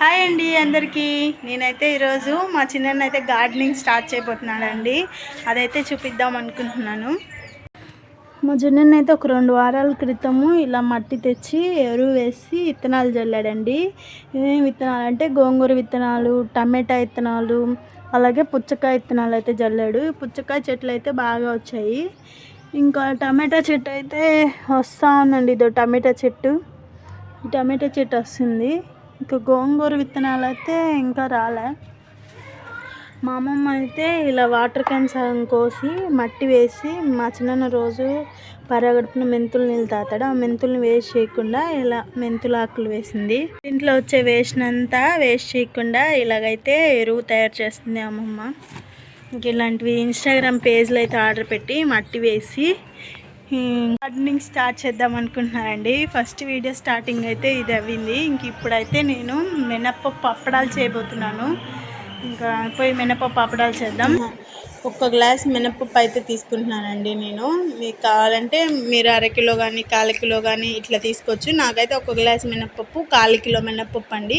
Hi అండి అందరికీ. నేనైతే ఈరోజు మా చిన్న అయితే గార్డెనింగ్ స్టార్ట్ చేయబోతున్నాడండి. అదైతే చూపిద్దాం అనుకుంటున్నాను. మా చిన్న అయితే ఒక రెండు వారాల క్రితము ఇలా మట్టి తెచ్చి ఎరువు వేసి విత్తనాలు చల్లాడండి ఏమేమి విత్తనాలు అంటే గోంగూర విత్తనాలు టమాటా విత్తనాలు అలాగే పుచ్చకాయ విత్తనాలు అయితే చల్లాడు పుచ్చకాయ చెట్లు అయితే బాగా వచ్చాయి. ఇంకా టమాటా చెట్టు అయితే వస్తూ ఉందండి. ఇదో టమాటా చెట్టు. ఈ టమాటా చెట్టు వస్తుంది. ఇంకా గోంగూర విత్తనాలు అయితే ఇంకా రాలే. మా అమ్మమ్మ అయితే ఇలా వాటర్ క్యాన్ సగం కోసి మట్టి వేసి మా చిన్న రోజు పరగడుపున మెంతులు నీళ్ళు తాతాడు. ఆ మెంతుల్ని వేస్ట్ చేయకుండా ఇలా మెంతుల ఆకులు వేసింది. ఇంట్లో వచ్చే వేస్ట్ వేస్ట్ చేయకుండా ఇలాగైతే ఎరువు తయారు చేస్తుంది అమ్మమ్మ. ఇంక ఇలాంటివి ఇన్స్టాగ్రామ్ పేజ్లో అయితే ఆర్డర్ పెట్టి మట్టి వేసి గార్డెనింగ్ స్టార్ట్ చేద్దాం అనుకుంటున్నానండి ఫస్ట్ వీడియో స్టార్టింగ్ అయితే ఇది అవ్వింది. ఇంక ఇప్పుడైతే నేను మినప్పప్పు అప్పడాలు చేయబోతున్నాను. ఇంకా పోయి మినపప్పు అప్పడాలు చేద్దాం. ఒక్క గ్లాస్ మినపప్పు అయితే తీసుకుంటున్నానండి నేను. మీకు కావాలంటే మీరు అరకిలో కానీ కాలు కిలో కానీ ఇట్లా తీసుకోవచ్చు. నాకైతే ఒక గ్లాస్ మినపప్పు కాలు కిలో మినపప్పు అండి.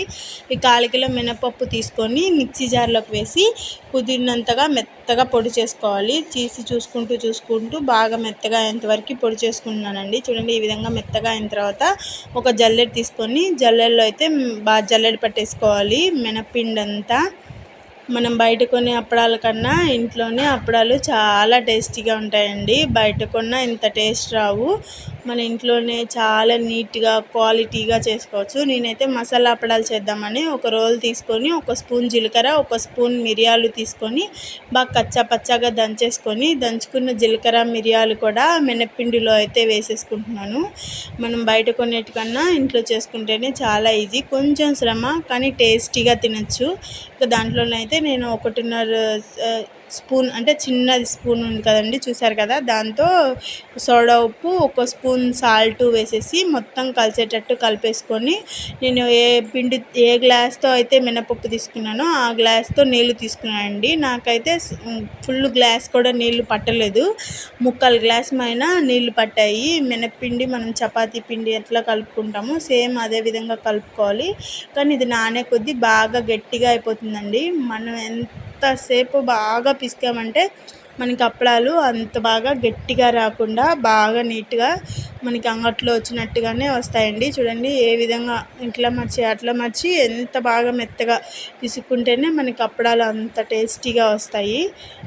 ఈ కాలు కిలో మినపప్పు తీసుకొని మిక్సీ జార్లోకి వేసి కుదిరినంతగా మెత్తగా పొడి చేసుకోవాలి. తీసి చూసుకుంటూ చూసుకుంటూ బాగా మెత్తగా అయ్యేంతవరకు పొడి చేసుకుంటున్నానండి. చూడండి ఈ విధంగా మెత్తగా అయిన తర్వాత ఒక జల్లెడ తీసుకొని జల్లెడలో అయితే బాగా జల్లెడ పట్టేసుకోవాలి. మినపిండంతా మనం బయట కొనే అప్పడాల కన్నా ఇంట్లోనే అప్పడాలు చాలా టేస్టీగా ఉంటాయండి. బయట కొన్న ఇంత టేస్ట్ రావు. మన ఇంట్లోనే చాలా నీట్గా క్వాలిటీగా చేసుకోవచ్చు. నేనైతే మసాలా అప్పడాలు చేద్దామని ఒక రోల్ తీసుకొని ఒక స్పూన్ జీలకర్ర ఒక స్పూన్ మిరియాలు తీసుకొని బాగా కచ్చా పచ్చాగా దంచేసుకొని దంచుకున్న జీలకర్ర మిరియాలు కూడా మినప్పిండిలో అయితే వేసేసుకుంటున్నాను. మనం బయట కొనేటికన్నా ఇంట్లో చేసుకుంటేనే చాలా ఈజీ. కొంచెం శ్రమ కానీ టేస్టీగా తినచ్చు. ఇంకా దాంట్లోనైతే నేను ఒకటిన్నర స్పూన్ అంటే చిన్నది స్పూన్ ఉంది కదండి చూసారు కదా? దాంతో సోడా ఉప్పు ఒక స్పూన్ సాల్ట్ వేసేసి మొత్తం కలిసేటట్టు కలిపేసుకొని నేను ఏ పిండి ఏ గ్లాస్తో అయితే మినపప్పు తీసుకున్నానో ఆ గ్లాస్తో నీళ్ళు తీసుకున్నానండి నాకైతే ఫుల్ గ్లాస్ కూడా నీళ్ళు పట్టలేదు. ముక్కలు గ్లాస్ పైన నీళ్ళు పట్టాయి. మినప్పిండి మనం చపాతీ పిండి ఎట్లా కలుపుకుంటామో సేమ్ అదే విధంగా కలుపుకోవాలి. కానీ ఇది నానే కొద్దీ బాగా గట్టిగా అయిపోతుందండి. మనం ఎంత ఎంతసేపు బాగా పిసికామంటే మనకి అప్పడాలు అంత బాగా గట్టిగా రాకుండా బాగా నీట్గా మనకి అంగట్లో వచ్చినట్టుగానే వస్తాయండి. చూడండి ఏ విధంగా ఇట్లా మర్చి అట్లా మర్చి ఎంత బాగా మెత్తగా పిసుక్కుంటేనే మనకి అప్పడాలు అంత టేస్టీగా వస్తాయి.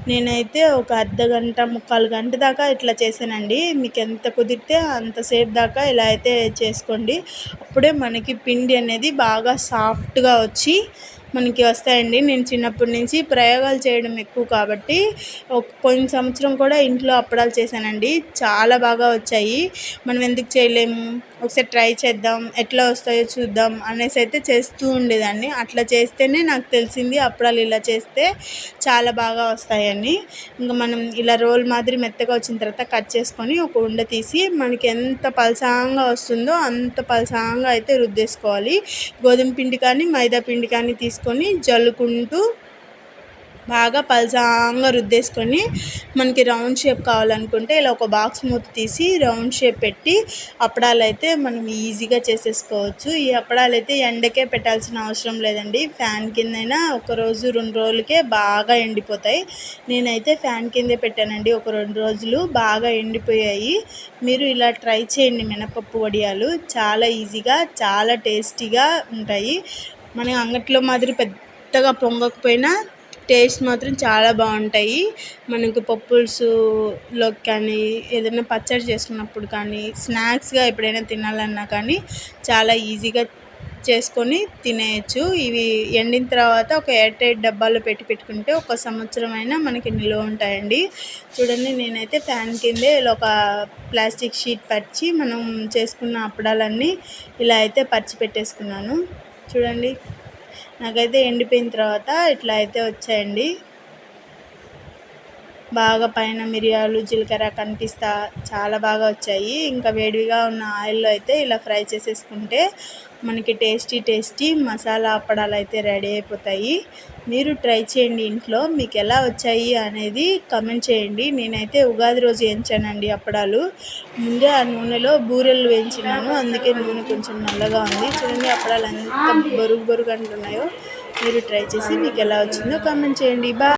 నేనైతే ఒక అర్ధ గంట ముక్కాలు గంట దాకా ఇట్లా చేశానండి. మీకు ఎంత కుదిరితే అంతసేపు దాకా ఇలా అయితే చేసుకోండి. అప్పుడే మనకి పిండి అనేది బాగా సాఫ్ట్గా వచ్చి మనకి వస్తాయండి. నేను చిన్నప్పటి నుంచి ప్రయోగాలు చేయడం ఎక్కువ కాబట్టి ఒక సంవత్సరం కూడా ఇంట్లో అప్పడాలు చేశానండి. చాలా బాగా వచ్చాయి. మనం ఎందుకు చేయలేము? ఒకసారి ట్రై చేద్దాం. ఎట్లా వస్తాయో చూద్దాం అనేసి అయితే చేస్తూ ఉండేదాన్ని. అట్లా చేస్తేనే నాకు తెలిసింది అప్పడాలు ఇలా చేస్తే చాలా బాగా వస్తాయని. ఇంకా మనం ఇలా రోల్ మాదిరి మెత్తగా వచ్చిన తర్వాత కట్ చేసుకొని ఒక ఉండ తీసి మనకి ఎంత పలసాంగా వస్తుందో అంత పలసాంగా అయితే రుద్దేసుకోవాలి. గోధుమ పిండి కానీ మైదా పిండి కానీ తీసుకొని జల్లుకుంటూ బాగా పలసాంగా రుద్దేసుకొని మనకి రౌండ్ షేప్ కావాలనుకుంటే ఇలా ఒక బాక్స్ మూత తీసి రౌండ్ షేప్ పెట్టి అప్పడాలు అయితే మనం ఈజీగా చేసేసుకోవచ్చు. ఈ అప్పడాలు అయితే ఎండకే పెట్టాల్సిన అవసరం లేదండి. ఫ్యాన్ కిందైనా ఒక రోజు రెండు రోజులకే బాగా ఎండిపోతాయి. నేనైతే ఫ్యాన్ కిందే పెట్టానండి. ఒక రెండు రోజులు బాగా ఎండిపోయాయి. మీరు ఇలా ట్రై చేయండి. మినపప్పు వడియాలు చాలా ఈజీగా చాలా టేస్టీగా ఉంటాయి. మన అంగట్లో మాదిరి పెద్దగా పొంగకపోయినా టేస్ట్ మాత్రం చాలా బాగుంటాయి. మనకు పప్పులుసులోకి కానీ ఏదైనా పచ్చడి చేసుకున్నప్పుడు కానీ స్నాక్స్గా ఎప్పుడైనా తినాలన్నా కానీ చాలా ఈజీగా చేసుకొని తినేయచ్చు. ఇవి ఎండిన తర్వాత ఒక ఎయిర్ టైట్ డబ్బాలో పెట్టి పెట్టుకుంటే ఒక సంవత్సరం అయినా మనకి నిల్వ ఉంటాయండి. చూడండి నేనైతే ఫ్యాన్ కిందే ఇలా ఒక ప్లాస్టిక్ షీట్ పరిచి మనం చేసుకున్న అప్పడాలన్నీ ఇలా అయితే పరిచి పెట్టేసుకున్నాను. చూడండి. నాకైతే ఎండిపోయిన తర్వాత ఇట్లా అయితే వచ్చాయండి. బాగా పైన మిరియాలు జీలకర్ర కనిపిస్తా చాలా బాగా వచ్చాయి. ఇంకా వేడిగా ఉన్న ఆయిల్లో అయితే ఇలా ఫ్రై చేసేసుకుంటే మనకి టేస్టీ టేస్టీ మసాలా అప్పడాలు అయితే రెడీ అయిపోతాయి. మీరు ట్రై చేయండి ఇంట్లో మీకు ఎలా వచ్చాయి అనేది కమెంట్ చేయండి. నేనైతే ఉగాది రోజు వేయించానండి అప్పడాలు? ముందే ఆ నూనెలో బూరెలు వేయించినాను అందుకే నూనె కొంచెం నల్లగా ఉంది. చూడండి అప్పడాలు ఎంత బరుగు బరుగు అంటున్నాయో మీరు ట్రై చేసి మీకు ఎలా వచ్చిందో కమెంట్ చేయండి. బా